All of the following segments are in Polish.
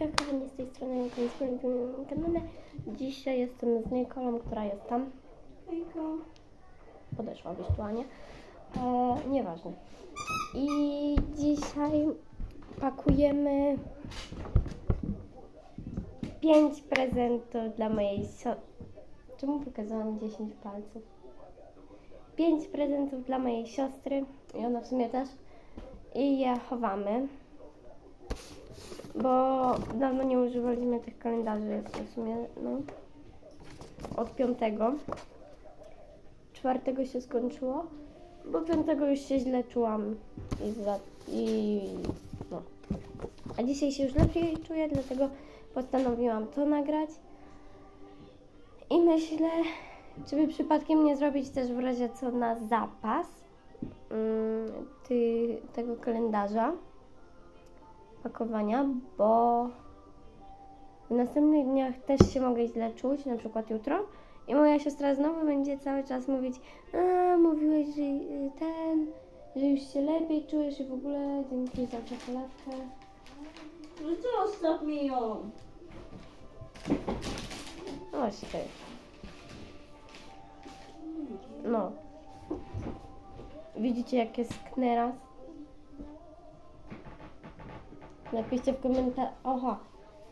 Hejka, kochani, z tej strony Nika z moim kanale. Dzisiaj jestem z Nikolą, która jest tam. Hejka. Podeszła wirtualnie. E, nieważne. I dzisiaj pakujemy pięć prezentów dla mojej siostry. Czemu pokazałam 10 palców? Pięć prezentów dla mojej siostry i ona w sumie też. I je chowamy bo dawno nie używaliśmy tych kalendarzy, w sumie, no, od piątego. Czwartego się skończyło, bo piątego już się źle czułam i, za, i no. A dzisiaj się już lepiej czuję, dlatego postanowiłam to nagrać. I myślę, czy by przypadkiem nie zrobić też w razie co na zapas mm, ty, tego kalendarza pakowania, bo w następnych dniach też się mogę źle czuć, na przykład jutro. I moja siostra znowu będzie cały czas mówić, a mówiłeś, że y, ten, że już się lepiej czujesz i w ogóle dzięki za czekoladkę. No zostaw mi ją. No właśnie ty. No. Widzicie jak jest kneras? Napiszcie w komentarzach. Oha,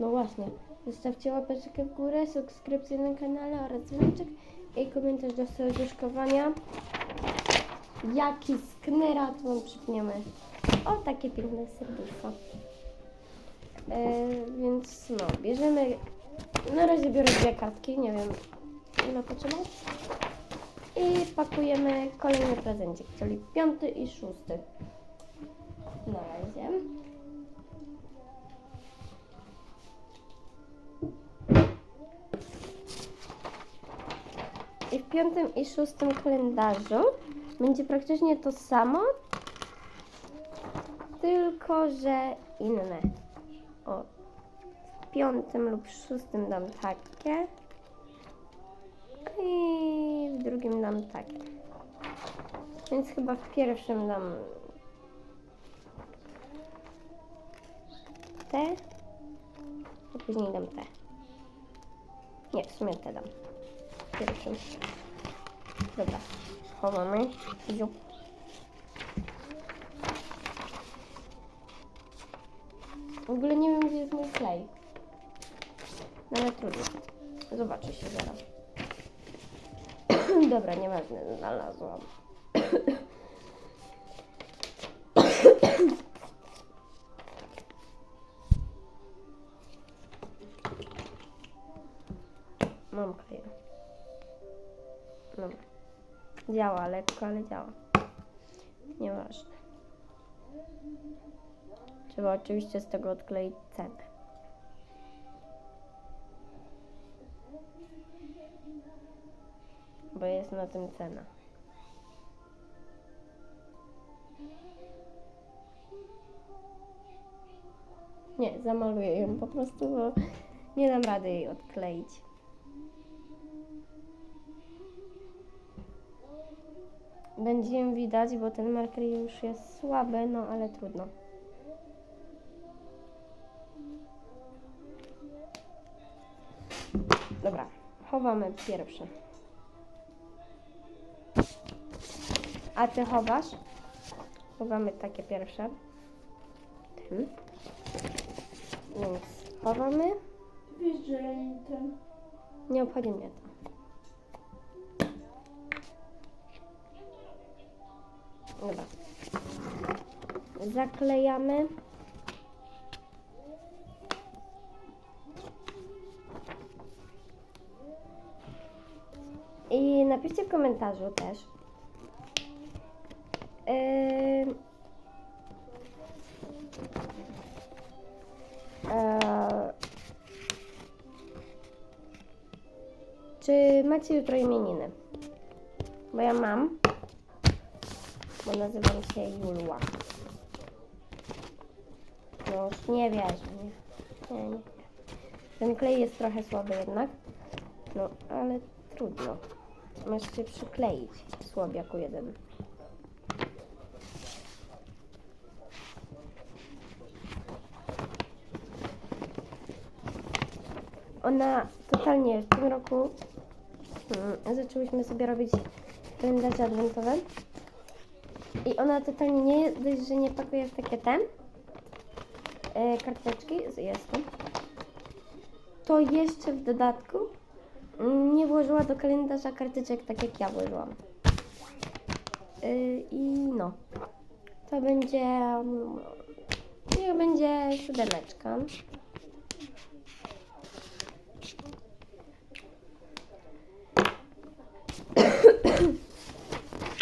no właśnie. Zostawcie łapeczkę w górę, subskrypcję na kanale oraz dzwoneczek i komentarz do serduszkowania. Jaki sknera, to wam przypniemy. O, takie piękne serduszko. E, więc no, bierzemy. Na razie biorę dwie kartki, nie wiem ile potrzeba. I pakujemy kolejny prezencik, czyli piąty i szósty. Na razie. Piątym i szóstym kalendarzu będzie praktycznie to samo, tylko że inne. O, w piątym lub szóstym dam takie i w drugim dam takie. Więc chyba w pierwszym dam te, a później dam te. Nie, w sumie te dam pierwszym. Dobra, chowamy. W ogóle nie wiem, gdzie jest mój klej. No ale trudno. Zobaczy się zaraz. Dobra, nieważne, znalazłam. Działa lekko, ale działa. Nieważne. Trzeba oczywiście z tego odkleić cenę. Bo jest na tym cena. Nie, zamaluję ją po prostu, bo nie dam rady jej odkleić. Będzie ją widać, bo ten marker już jest słaby, no ale trudno. Dobra, chowamy pierwsze. A ty chowasz? Chowamy takie pierwsze. Tym. Więc chowamy. Wiesz, że ja nie ten. Nie obchodzi mnie to. Dobra. Zaklejamy. I napiszcie w komentarzu też. Yy, Eee, czy macie jutro imieniny? Bo ja mam. Bo nazywam się Julła. No już nie wierzę, nie. Nie, nie. Ten klej jest trochę słaby jednak. No, ale trudno. Masz się przykleić, słabiaku jeden. ona totalnie w tym roku mm, zaczęłyśmy sobie robić kalendarze adwentowe. I ona totalnie nie dość, że nie pakuje w takie te e, karteczki, jest to jeszcze w dodatku nie włożyła do kalendarza karteczek tak jak ja włożyłam. Y, I no, to będzie, mm, niech będzie siódemeczka.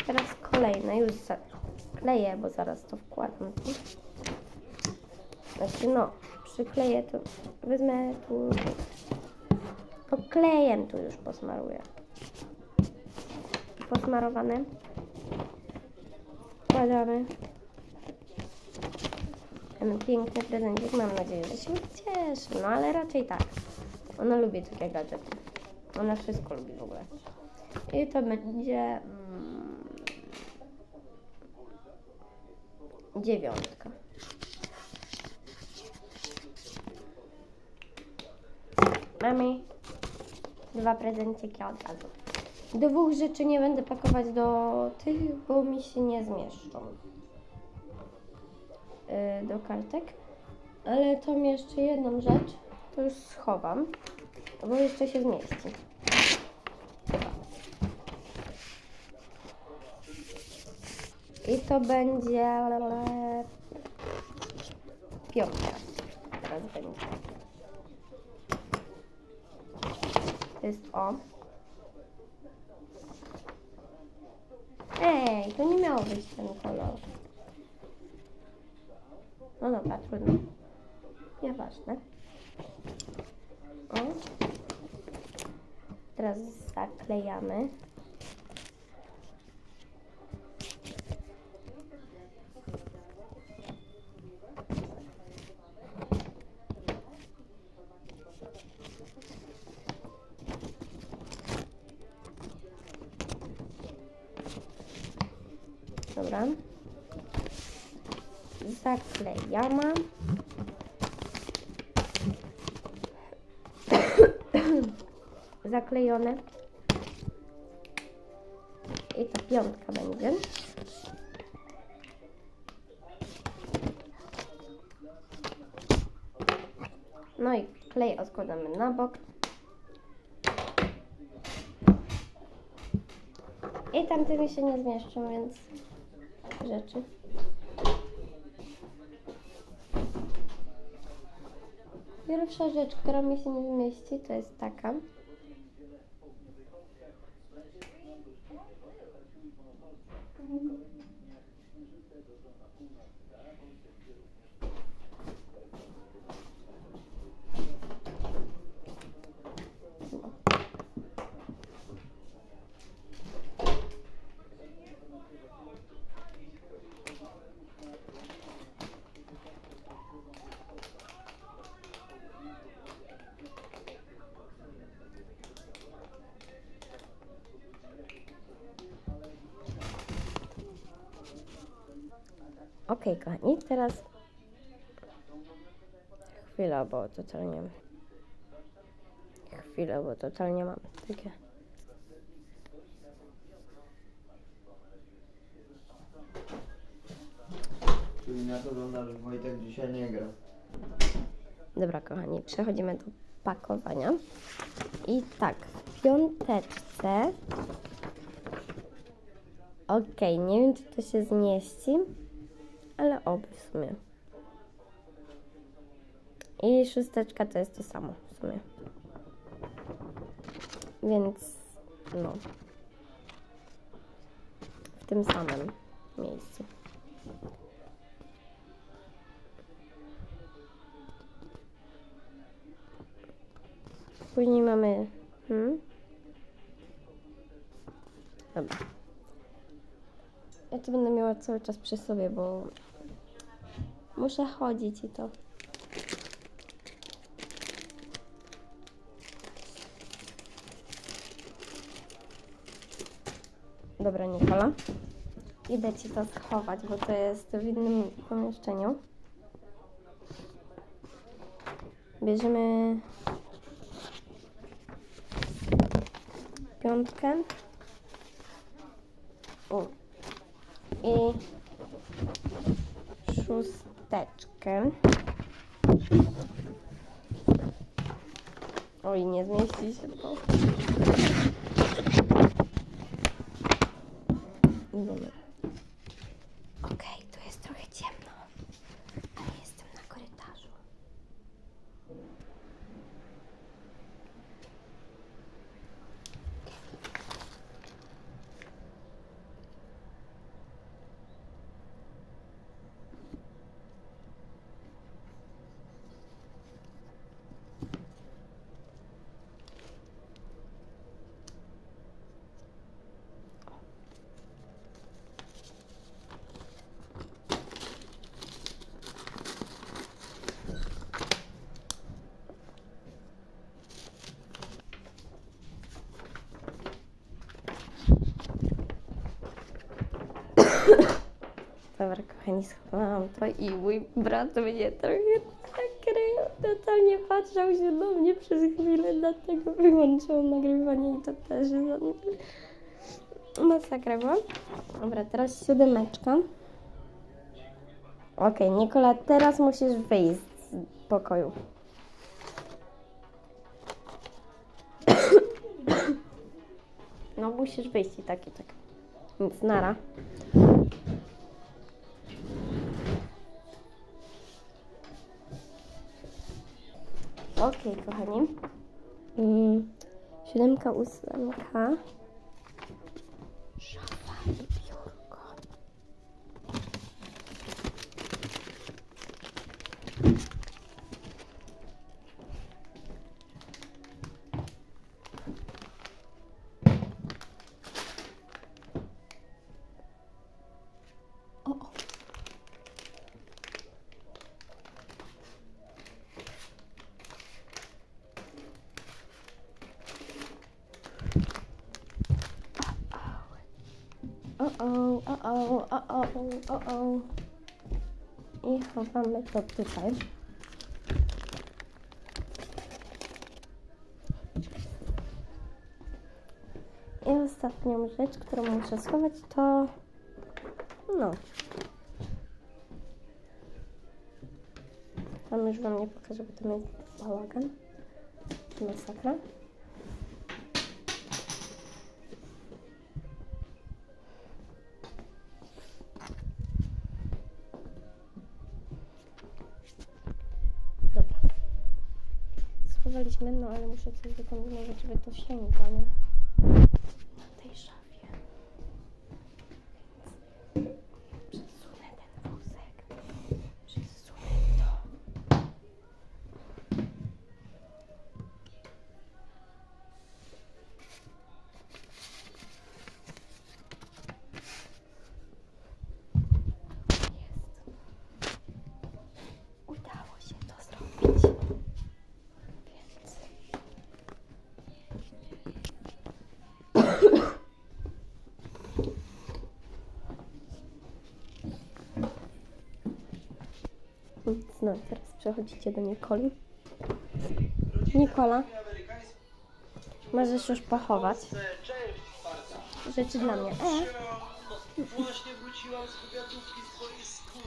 Teraz kolejne, już za- kleję, bo zaraz to wkładam. Znaczy no, przykleję to, wezmę tu, to klejem tu już posmaruję. Posmarowane. Wkładamy. Ten piękny prezencik, mam nadzieję, że się cieszy, no ale raczej tak. Ona lubi takie gadżety. Ona wszystko lubi w ogóle. I to będzie dziewiątka. Mamy dwa prezenciki od razu. Dwóch rzeczy nie będę pakować do tych, bo mi się nie zmieszczą yy, do kartek. Ale tą jeszcze jedną rzecz to już schowam, bo jeszcze się zmieści. I to będzie piątka. Teraz będzie. To jest o. Ej, to nie miało być ten kolor. No dobra, trudno. Nieważne. O. Teraz zaklejamy. Dobra. Zaklejamy. Zaklejone. I ta piątka będzie. No i klej odkładamy na bok. I tamte mi się nie zmieszczą, więc rzeczy. Pierwsza rzecz, która mi się nie zmieści, to jest taka. Ok, kochani, teraz chwila, bo totalnie chwilę, bo totalnie mam takie Czyli na to wygląda, że Wojtek dzisiaj nie gra. Dobra, kochani, przechodzimy do pakowania. I tak, w piąteczce. Okej, nie wiem, czy to się zmieści, ale oby w sumie. I szósteczka to jest to samo w sumie. Więc, no. W tym samym miejscu. Później mamy. Hmm? Dobra. Ja to będę miała cały czas przy sobie, bo muszę chodzić i to. Dobra, Nikola. Idę ci to schować, bo to jest w innym pomieszczeniu. Bierzemy piątkę. O. I szósteczkę. Oj, nie zmieści się to. Idziemy. Okej, tu jest trochę ciemno, ale jestem na korytarzu. Dobra, kochani, schowałam to i mój brat mnie trochę nakrył. Totalnie patrzał się na mnie przez chwilę, dlatego wyłączyłam nagrywanie i to też masakra była. Dobra, teraz siódemeczka. Okej, Nikola, teraz musisz wyjść z pokoju. No musisz wyjść i tak i tak. Więc nara. Okej, kochani. Mm, siódemka, ósemka. Szafa i o-o, o-o. I chowamy to tutaj. I ostatnią rzecz, którą muszę schować, to... No. Tam już wam nie pokażę, bo tam jest bałagan. Masakra. No ale muszę coś wykombinować, żeby to sięgło, nie? No, teraz przechodzicie do Nikoli. Nikola, możesz już pochować rzeczy dla mnie. E, właśnie wróciłam z wywiadówki z boisku.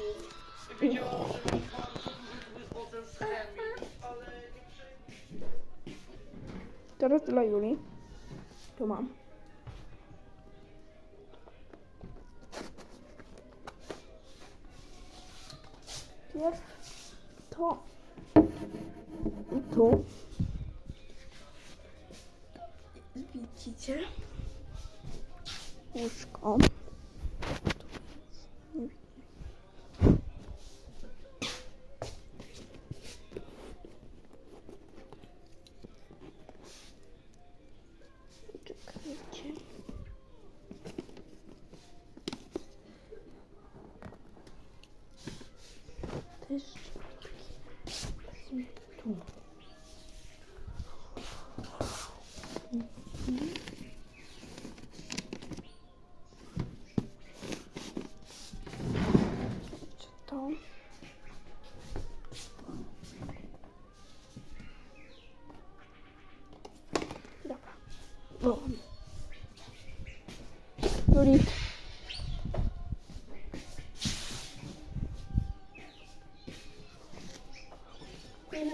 Wiedziałam, że bardzo duży ocen z chemii, ale nie przejmuj się. Teraz dla Julii. Tu mam. Pierw to. Tu. Widzicie? Łóżko. ดูดิ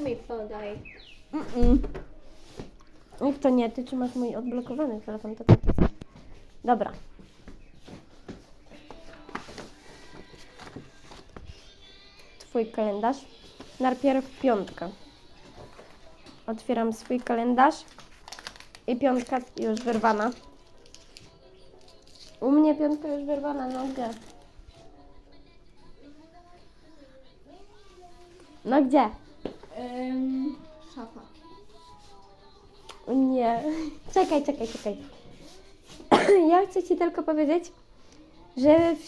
Nie to. No Mm-mm. To nie, ty czy masz mój odblokowany telefon, to. Tak Dobra. Twój kalendarz. Najpierw piątka. Otwieram swój kalendarz. I piątka już wyrwana. U mnie piątka już wyrwana, no gdzie? No gdzie? Ym, szafa. Nie. Czekaj, czekaj, czekaj. Ja chcę Ci tylko powiedzieć, że w,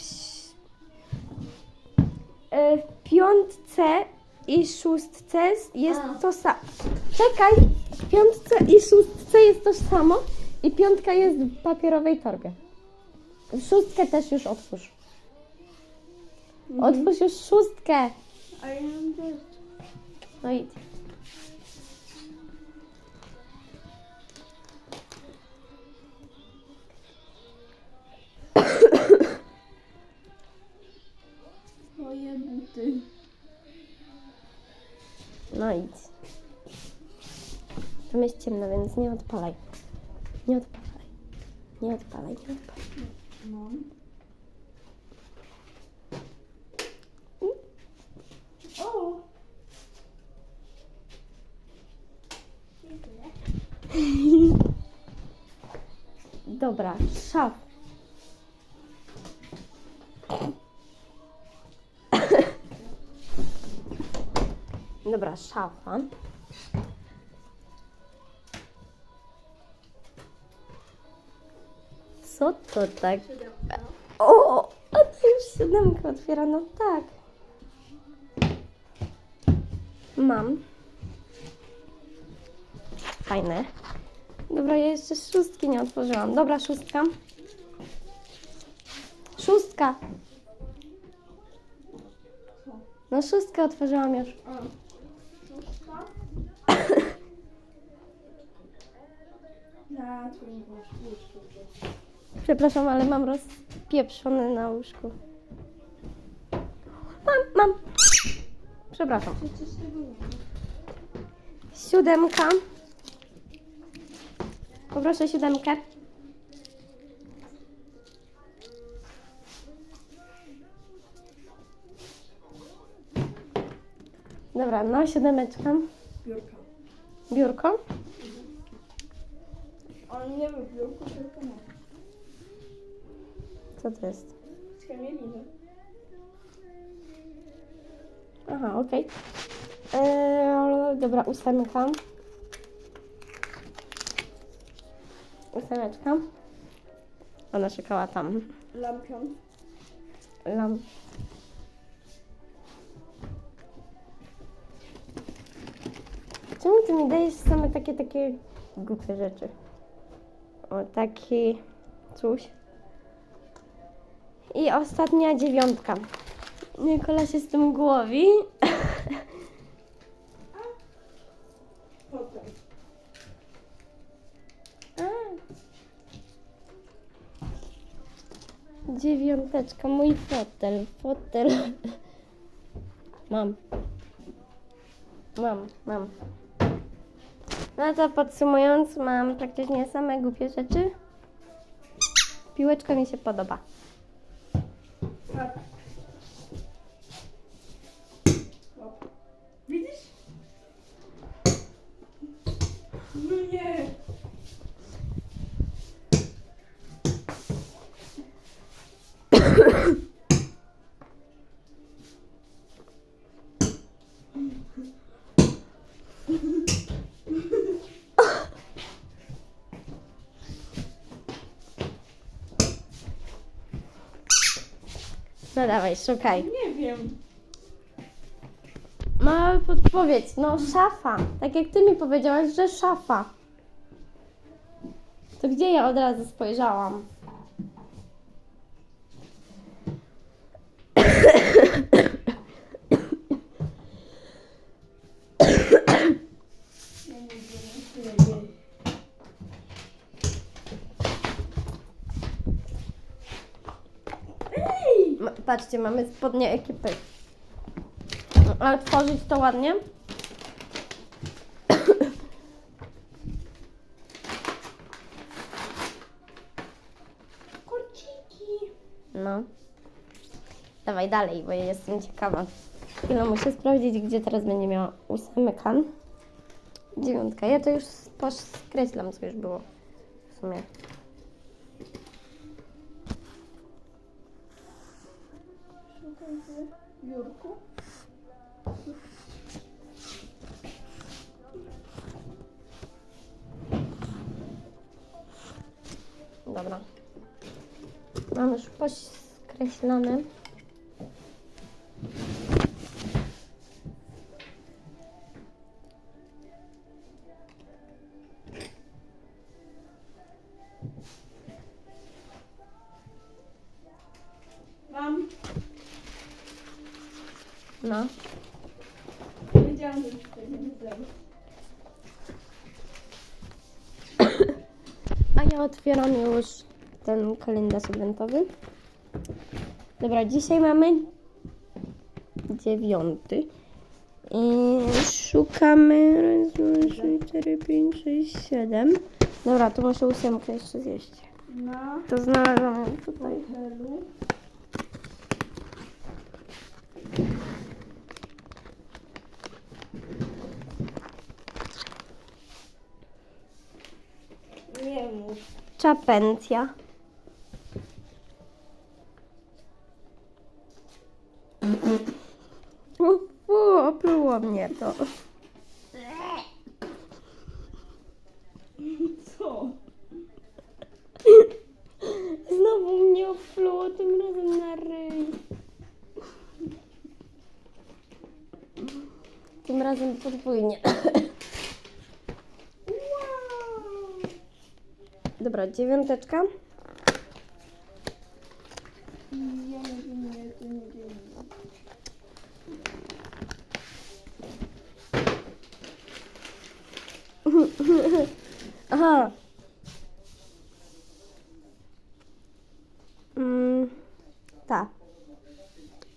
e, w piątce i szóstce jest A. to samo. Czekaj, w piątce i szóstce jest to samo i piątka jest w papierowej torbie. Szóstkę też już otwórz. Otwórz już szóstkę. A ja mam też. No idź. Buty. No idź. Tam jest ciemno, więc nie odpalaj. Nie odpalaj. Nie odpalaj, nie odpalaj. No. O! Dobra, szaf. Dobra, szafa. Co to tak? O, a ty już siódemkę otwiera, no tak. Mam. Fajne. Dobra, ja jeszcze szóstki nie otworzyłam. Dobra, szóstka. Szóstka. No szóstkę otworzyłam już. A. Szóstka? Na twoim łóżku. Przepraszam, ale mam rozpieprzone na łóżku. Mam, mam. Przepraszam. Siódemka. Poproszę siódemkę. Dobra, no siódemeczka. Biurka. Biurko. On nie ma. Co to jest? Z kamieliny. Aha, okej. Eee, dobra, ósemka. Ósemeczka. Ona czekała tam. Lampion. Lam. Czemu ty mi dajesz same takie, takie głupie rzeczy? O, taki coś. I ostatnia dziewiątka. Nikola się z tym głowi. Dziewiąteczka, mój fotel, fotel. Mam. Mam, mam. No to podsumując, mam praktycznie same głupie rzeczy. Piłeczka mi się podoba. Tak. Widzisz? No nie. No szukaj. Nie wiem. Mała podpowiedź, no szafa. Tak jak ty mi powiedziałaś, że szafa. To gdzie ja od razu spojrzałam? Patrzcie, mamy spodnie ekipy. Ale tworzyć to ładnie. Kurciki. No. Dawaj dalej, bo ja jestem ciekawa. Chwilę muszę sprawdzić, gdzie teraz będzie miała ósmy kan. Dziewiątka. Ja to już poskreślam, co już było. W sumie. Jurku. Dobra. Mam już poskreślone. Kalendarz adwentowy. Dobra, dzisiaj mamy dziewiąty. I szukamy raz, dwa, cztery, pięć, sześć, siedem. Dobra, to muszę ósemkę jeszcze zjeść. Na To znalazłam tutaj. Czapencja. O, fu, opluło mnie to. Co? Znowu mnie opluło, tym razem na ryj. Tym razem podwójnie. Dobra, dziewiąteczka. Aha. Mm, ta.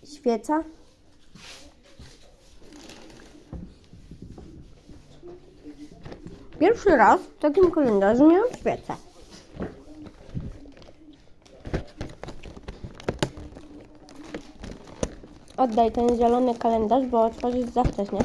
Świeca. Pierwszy raz w takim kalendarzu miałam świecę. Oddaj ten zielony kalendarz, bo otworzysz za wcześnie.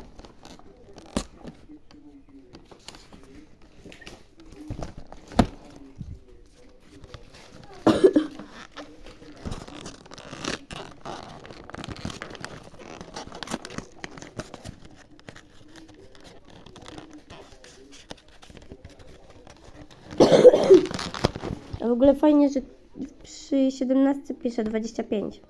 A w ogóle fajnie, że przy 17 pisze 25.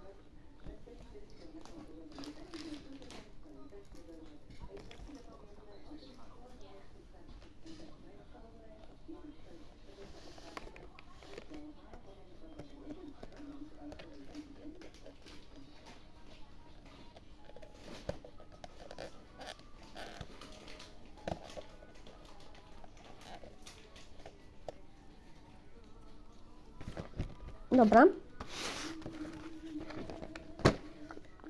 Dobra.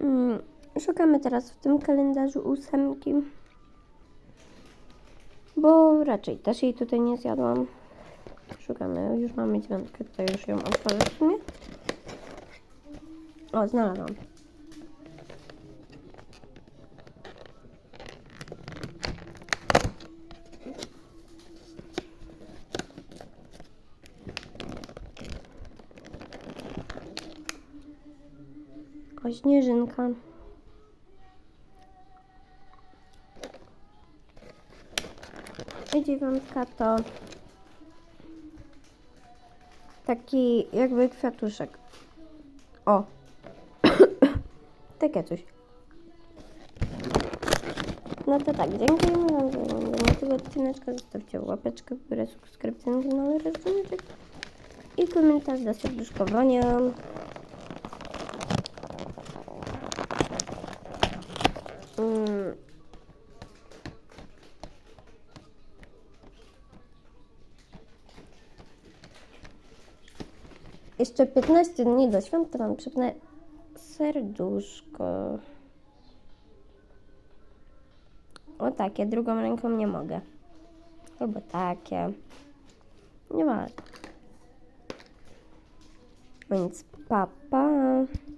Mm, Szukamy teraz w tym kalendarzu ósemki. Bo raczej też jej tutaj nie zjadłam. Szukamy, już mamy dziewiątkę, tutaj już ją otworzę w sumie. O, znalazłam. O, śnieżynka. I dziewiątka to taki jakby kwiatuszek. O. Takie coś. No to tak, dziękujemy Wam za oglądanie tego odcineczka. Zostawcie łapeczkę w górę, subskrypcję na Rozumyczek i komentarz do serduszkowania. Mm. Jeszcze 15 dni do świąt, to Wam przypnę serduszko. O takie, drugą ręką nie mogę. Albo takie. Nie ma. Więc papa. Pa.